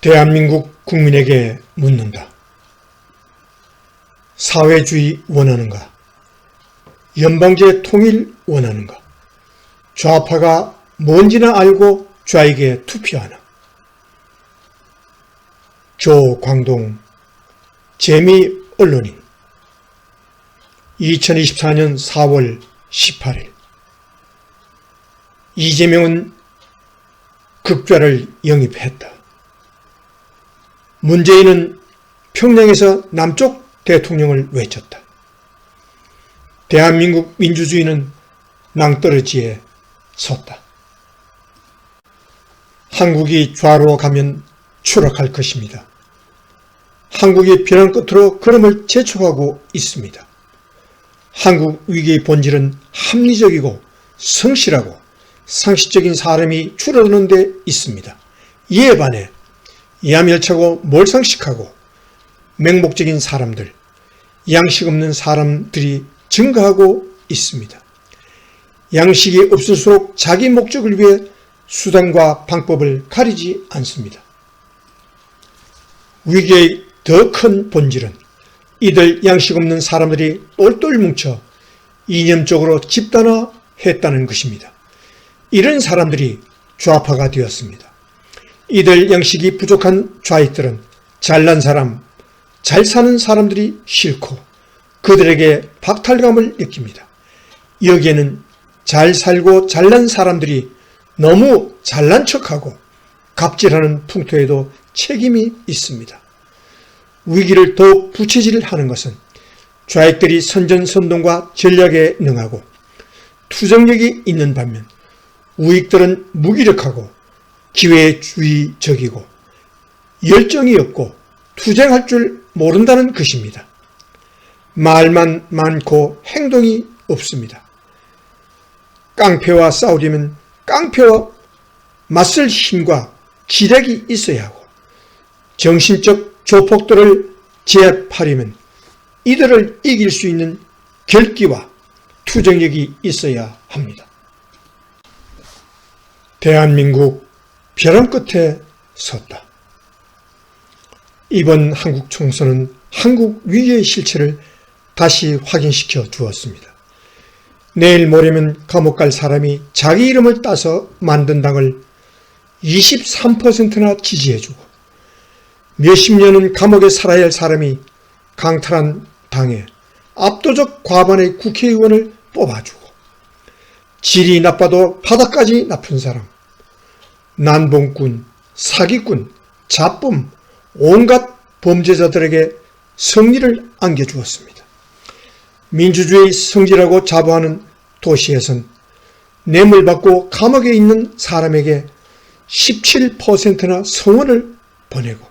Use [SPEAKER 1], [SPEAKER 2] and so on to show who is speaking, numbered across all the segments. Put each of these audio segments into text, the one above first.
[SPEAKER 1] 대한민국 국민에게 묻는다. 사회주의 원하는가? 연방제 통일 원하는가? 좌파가 뭔지나 알고 좌에게 투표하나? 조광동 재미 언론인 2024년 4월 18일 이재명은 극좌를 영입했다. 문재인은 평양에서 남쪽 대통령을 외쳤다. 대한민국 민주주의는 낭떠러지에 섰다. 한국이 좌로 가면 추락할 것입니다. 한국이 벼랑 끝으로 걸음을 재촉하고 있습니다. 한국 위기의 본질은 합리적이고 성실하고 상식적인 사람이 줄어드는 데 있습니다. 이에 반해 야멸차고 몰상식하고 맹목적인 사람들, 양식 없는 사람들이 증가하고 있습니다. 양식이 없을수록 자기 목적을 위해 수단과 방법을 가리지 않습니다. 위기의 더 큰 본질은 이들 양식 없는 사람들이 똘똘 뭉쳐 이념적으로 집단화했다는 것입니다. 이런 사람들이 좌파가 되었습니다. 이들 양식이 부족한 좌익들은 잘난 사람, 잘 사는 사람들이 싫고 그들에게 박탈감을 느낍니다. 여기에는 잘 살고 잘난 사람들이 너무 잘난 척하고 갑질하는 풍토에도 책임이 있습니다. 위기를 더욱 부채질하는 것은 좌익들이 선전선동과 전략에 능하고 투정력이 있는 반면 우익들은 무기력하고 기회주의적이고 열정이 없고 투쟁할 줄 모른다는 것입니다. 말만 많고 행동이 없습니다. 깡패와 싸우려면 깡패와 맞설 힘과 기력이 있어야 하고 정신적 조폭들을 제압하려면 이들을 이길 수 있는 결기와 투정력이 있어야 합니다. 대한민국 벼랑 끝에 섰다. 이번 한국 총선은 한국 위기의 실체를 다시 확인시켜 주었습니다. 내일 모레면 감옥 갈 사람이 자기 이름을 따서 만든 당을 23%나 지지해주고 몇십 년은 감옥에 살아야 할 사람이 강탈한 당에 압도적 과반의 국회의원을 뽑아주고 질이 나빠도 바닥까지 나쁜 사람 난봉꾼, 사기꾼, 자쁨, 온갖 범죄자들에게 승리를 안겨주었습니다. 민주주의 성질하고 자부하는 도시에선 뇌물 받고 감옥에 있는 사람에게 17%나 성원을 보내고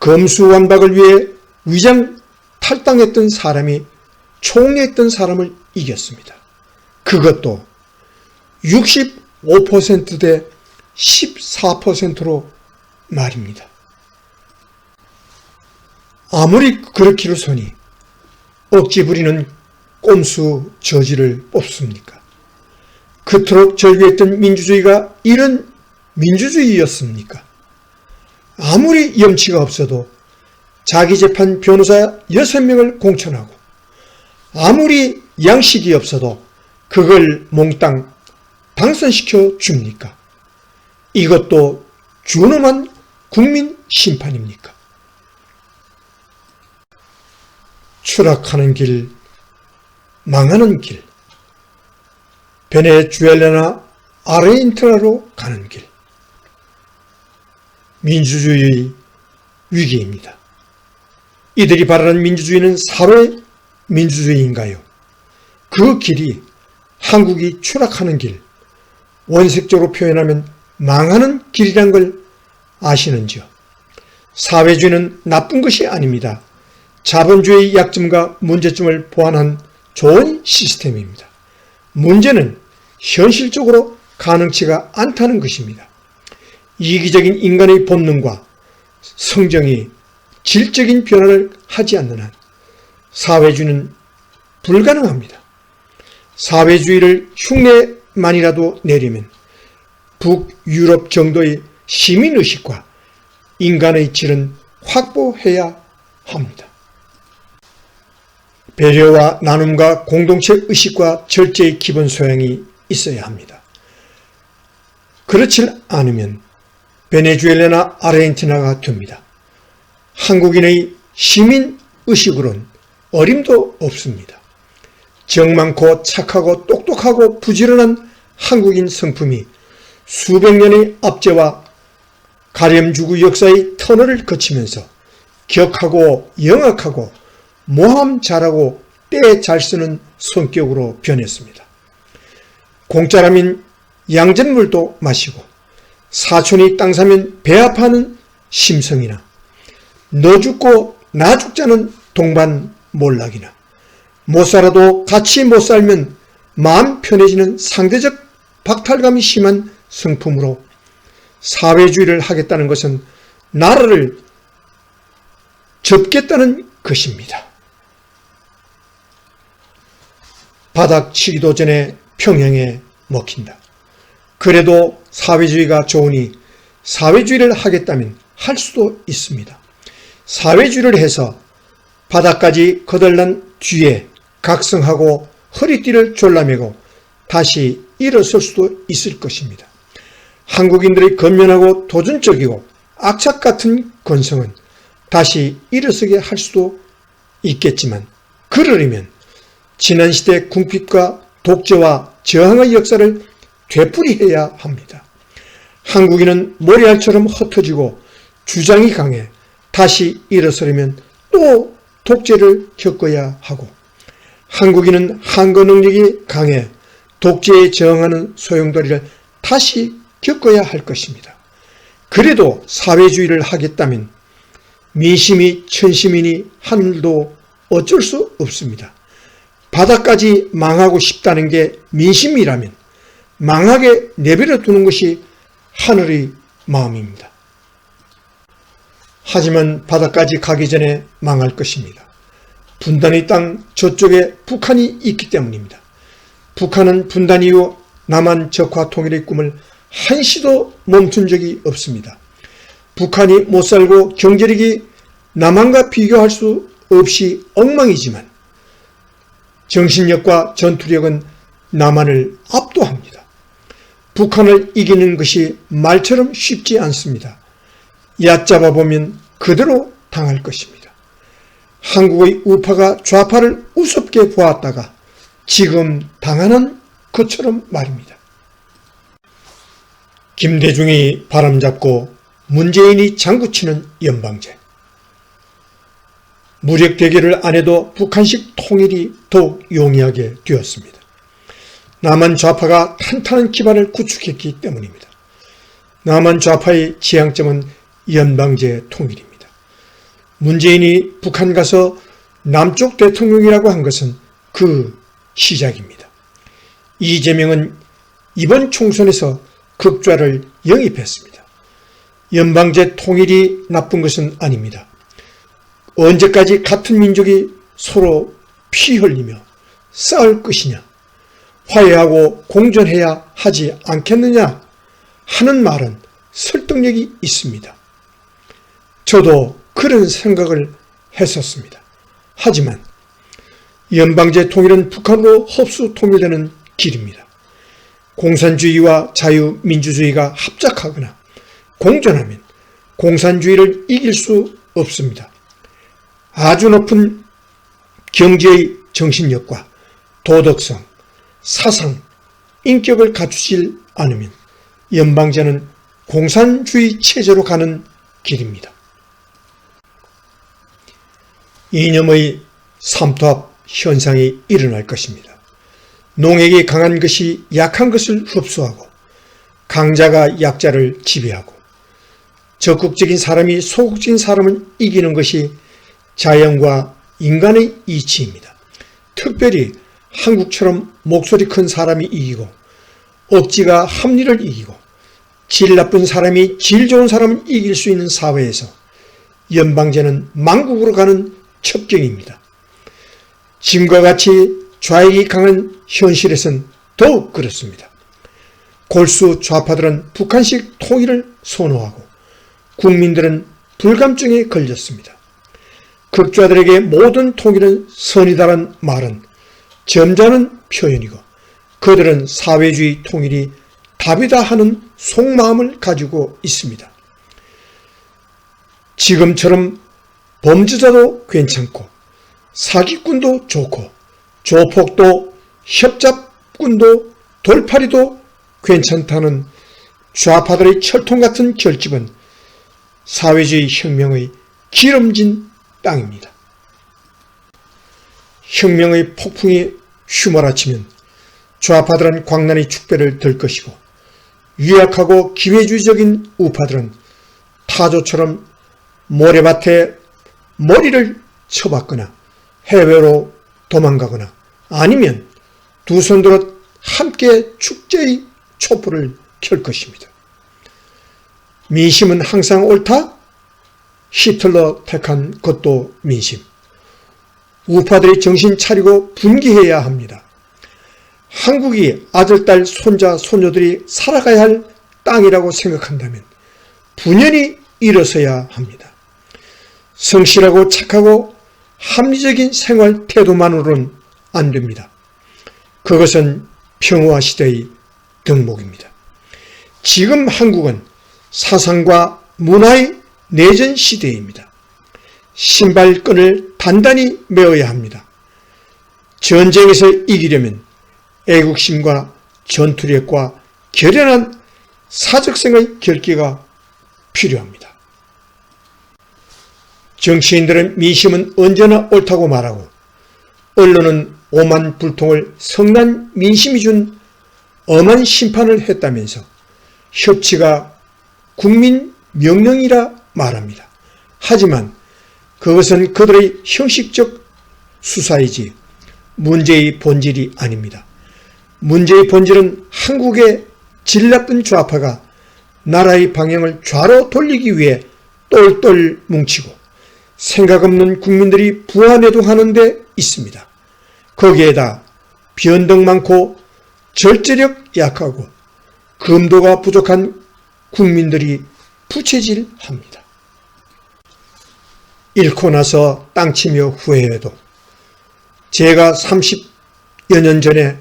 [SPEAKER 1] 검수완박을 위해 위장 탈당했던 사람이 총리했던 사람을 이겼습니다. 그것도 65%대 14%로 말입니다. 아무리 그렇기로 서니 억지 부리는 꼼수 저지를 뽑습니까? 그토록 절규했던 민주주의가 이런 민주주의였습니까? 아무리 염치가 없어도 자기 재판 변호사 6명을 공천하고 아무리 양식이 없어도 그걸 몽땅 당선시켜 줍니까? 이것도 준엄한 국민 심판입니까? 추락하는 길, 망하는 길, 베네수엘라나 아르헨티나로 가는 길, 민주주의 위기입니다. 이들이 바라는 민주주의는 사로의 민주주의인가요? 그 길이 한국이 추락하는 길, 원색적으로 표현하면 망하는 길이란 걸 아시는지요? 사회주의는 나쁜 것이 아닙니다. 자본주의 약점과 문제점을 보완한 좋은 시스템입니다. 문제는 현실적으로 가능치가 않다는 것입니다. 이기적인 인간의 본능과 성정이 질적인 변화를 하지 않는 한 사회주의는 불가능합니다. 사회주의를 흉내만이라도 내리면 북유럽 정도의 시민의식과 인간의 질은 확보해야 합니다. 배려와 나눔과 공동체 의식과 절제의 기본 소양이 있어야 합니다. 그렇지 않으면 베네수엘라나 아르헨티나가 됩니다. 한국인의 시민 의식으론 어림도 없습니다. 정 많고 착하고 똑똑하고 부지런한 한국인 성품이 수백 년의 압제와 가렴주구 역사의 터널을 거치면서 격하고 영악하고 모함 잘하고 때 잘 쓰는 성격으로 변했습니다. 공짜라면 양전물도 마시고 사촌이 땅 사면 배 아파하는 심성이나 너 죽고 나 죽자는 동반 몰락이나 못 살아도 같이 못 살면 마음 편해지는 상대적 박탈감이 심한 성품으로 사회주의를 하겠다는 것은 나라를 접겠다는 것입니다. 바닥 치기도 전에 평형에 먹힌다. 그래도 사회주의가 좋으니 사회주의를 하겠다면 할 수도 있습니다. 사회주의를 해서 바닥까지 거덜난 뒤에 각성하고 허리띠를 졸라매고 다시 일어설 수도 있을 것입니다. 한국인들의 건면하고 도전적이고 악착 같은 건성은 다시 일어서게 할 수도 있겠지만 그러려면 지난 시대 궁핍과 독재와 저항의 역사를 되풀이해야 합니다. 한국인은 모래알처럼 흩어지고 주장이 강해 다시 일어서려면 또 독재를 겪어야 하고 한국인은 한거 능력이 강해 독재에 저항하는 소용돌이를 다시 겪어야 할 것입니다. 그래도 사회주의를 하겠다면 민심이 천시민이 하늘도 어쩔 수 없습니다. 바닥까지 망하고 싶다는 게 민심이라면 망하게 내버려 두는 것이 하늘의 마음입니다. 하지만 바닥까지 가기 전에 망할 것입니다. 분단의 땅 저쪽에 북한이 있기 때문입니다. 북한은 분단 이후 남한 적화 통일의 꿈을 한시도 멈춘 적이 없습니다. 북한이 못 살고 경제력이 남한과 비교할 수 없이 엉망이지만 정신력과 전투력은 남한을 압도합니다. 북한을 이기는 것이 말처럼 쉽지 않습니다. 얕잡아 보면 그대로 당할 것입니다. 한국의 우파가 좌파를 우습게 보았다가 지금 당하는 것처럼 말입니다. 김대중이 바람잡고 문재인이 장구치는 연방제. 무력 대결을 안 해도 북한식 통일이 더욱 용이하게 되었습니다. 남한 좌파가 탄탄한 기반을 구축했기 때문입니다. 남한 좌파의 지향점은 연방제 통일입니다. 문재인이 북한 가서 남쪽 대통령이라고 한 것은 그 시작입니다. 이재명은 이번 총선에서 극좌를 영입했습니다. 연방제 통일이 나쁜 것은 아닙니다. 언제까지 같은 민족이 서로 피 흘리며 싸울 것이냐, 화해하고 공존해야 하지 않겠느냐 하는 말은 설득력이 있습니다. 저도 그런 생각을 했었습니다. 하지만 연방제 통일은 북한으로 흡수 통일되는 길입니다. 공산주의와 자유민주주의가 합작하거나 공존하면 공산주의를 이길 수 없습니다. 아주 높은 경제의 정신력과 도덕성, 사상, 인격을 갖추질 않으면 연방제는 공산주의 체제로 가는 길입니다. 이념의 삼투압 현상이 일어날 것입니다. 농액이 강한 것이 약한 것을 흡수하고 강자가 약자를 지배하고 적극적인 사람이 소극적인 사람을 이기는 것이 자연과 인간의 이치입니다. 특별히 한국처럼 목소리 큰 사람이 이기고 억지가 합리를 이기고 질 나쁜 사람이 질 좋은 사람을 이길 수 있는 사회에서 연방제는 망국으로 가는 첩경입니다. 짐과 같이 좌익이 강한 현실에선 더욱 그렇습니다. 골수 좌파들은 북한식 통일을 선호하고 국민들은 불감증에 걸렸습니다. 극좌들에게 모든 통일은 선이다란 말은 점잖은 표현이고 그들은 사회주의 통일이 답이다 하는 속마음을 가지고 있습니다. 지금처럼 범죄자도 괜찮고 사기꾼도 좋고 조폭도 협잡꾼도 돌팔이도 괜찮다는 좌파들의 철통 같은 결집은 사회주의 혁명의 기름진 땅입니다. 혁명의 폭풍이 휘몰아치면 좌파들은 광란의 축배를 들 것이고 유약하고 기회주의적인 우파들은 타조처럼 모래밭에 머리를 쳐박거나 해외로 도망가거나 아니면 두 손들어 함께 축제의 촛불을 켤 것입니다. 민심은 항상 옳다? 히틀러 택한 것도 민심. 우파들이 정신 차리고 분기해야 합니다. 한국이 아들, 딸, 손자, 손녀들이 살아가야 할 땅이라고 생각한다면 분연히 일어서야 합니다. 성실하고 착하고 합리적인 생활 태도만으로는 안 됩니다. 그것은 평화 시대의 덕목입니다. 지금 한국은 사상과 문화의 내전 시대입니다. 신발끈을 단단히 메어야 합니다. 전쟁에서 이기려면 애국심과 전투력과 결연한 사적생의 결기가 필요합니다. 정치인들은 민심은 언제나 옳다고 말하고 언론은 오만 불통을 성난 민심이 준 엄한 심판을 했다면서 협치가 국민 명령이라 말합니다. 하지만 그것은 그들의 형식적 수사이지 문제의 본질이 아닙니다. 문제의 본질은 한국의 질 나쁜 좌파가 나라의 방향을 좌로 돌리기 위해 똘똘 뭉치고 생각 없는 국민들이 부안해동하는 데 있습니다. 거기에다 변덕 많고 절제력 약하고 금도가 부족한 국민들이 부채질합니다. 잃고 나서 땅치며 후회해도 제가 30여 년 전에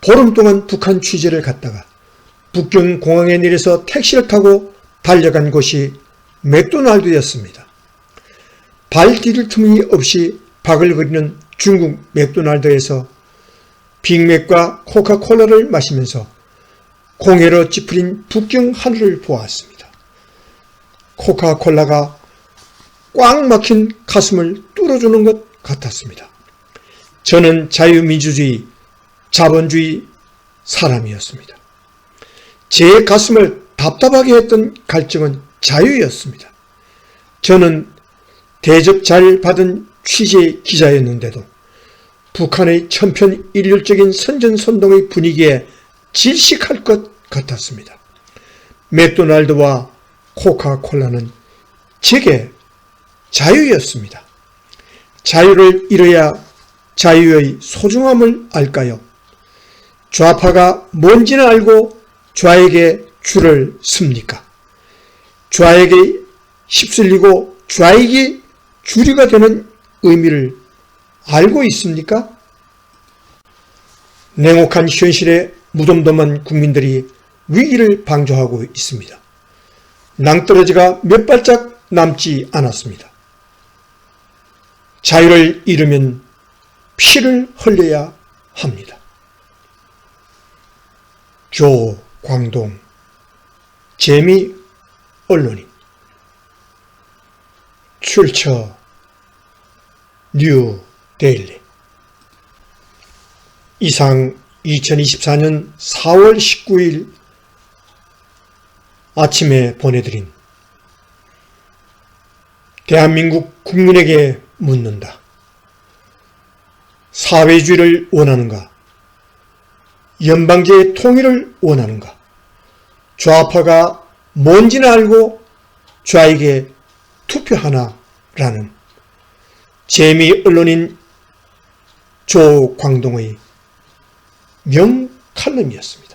[SPEAKER 1] 보름 동안 북한 취재를 갔다가 북경 공항에 내려서 택시를 타고 달려간 곳이 맥도날드였습니다. 발 디딜 틈이 없이 바글거리는 중국 맥도날드에서 빅맥과 코카콜라를 마시면서 공해로 찌푸린 북경 하늘을 보았습니다. 코카콜라가 꽉 막힌 가슴을 뚫어주는 것 같았습니다. 저는 자유민주주의, 자본주의 사람이었습니다. 제 가슴을 답답하게 했던 갈증은 자유였습니다. 저는 대접 잘 받은 취재 기자였는데도 북한의 천편일률적인 선전선동의 분위기에 질식할 것 같았습니다. 맥도날드와 코카콜라는 제게 자유였습니다. 자유를 잃어야 자유의 소중함을 알까요? 좌파가 뭔지는 알고 좌에게 줄을 씁니까? 좌에게 휩쓸리고 좌에게 주류가 되는 의미를 알고 있습니까? 냉혹한 현실에 무덤덤한 국민들이 위기를 방조하고 있습니다. 낭떠러지가 몇 발짝 남지 않았습니다. 자유를 잃으면 피를 흘려야 합니다. 조광동 재미 언론인 출처 뉴 데일리 이상 2024년 4월 19일 아침에 보내드린 대한민국 국민에게 묻는다. 사회주의를 원하는가? 연방제의 통일을 원하는가? 좌파가 뭔지는 알고 좌에게 투표하나라는 재미 언론인 조광동의 명칼럼이었습니다.